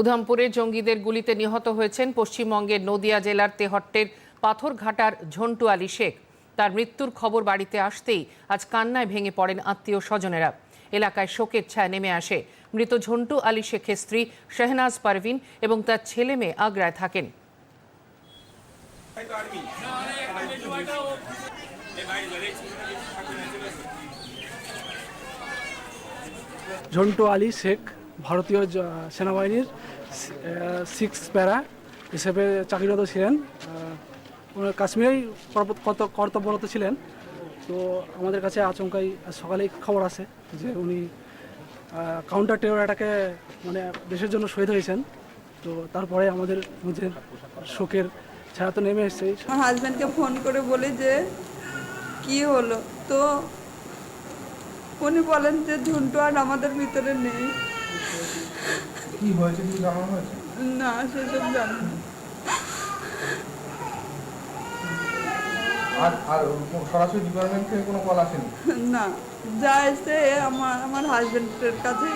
উধামপুরে জঙ্গিদের গুলিতে নিহত হয়েছেন পশ্চিমবঙ্গের নদিয়া জেলার তেহট্টের পাথরঘাটার ঝন্টু আলী শেখ। তার মৃত্যুর খবর বাড়িতে আসতেই আজ কান্নায় ভেঙে পড়েন আত্মীয় স্বজনেরা। এলাকায় শোকের ছায়া নেমে আসে। মৃত ঝন্টু আলী শেখের স্ত্রী শেহনাজ পারভিন এবং তার ছেলে মেয়ে আগ্রায় থাকেন। ঝন্টু আলী শেখ ভারতীয় সেনাবাহিনীর সিক্স প্যারা হিসেবে চাকরিরত ছিলেন। কাশ্মীরেই কর্তব্যরত ছিলেন। তো আমাদের কাছে আচমকাই সকালেই খবর আছে যে উনি কাউন্টার টেরর অ্যাটাকে মানে দেশের জন্য শহীদ হয়েছেন। তো তারপরে আমাদের নিজের শোকের ছায়া তো নেমে এসছেই আমার হাজব্যান্ডকে ফোন করে বলি যে, কি হলো? তো উনি বলেন যে ঝুন্টু আর আমাদের ভিতরে নেই। কি হয়েছে? কি জানা হয়েছে? না সেসব জানি আর আর সরাসরি ডিপার্টমেন্ট থেকে কোনো কল আসেনি? না যা এসে আমার আমার হাজবেন্ডের কাছে।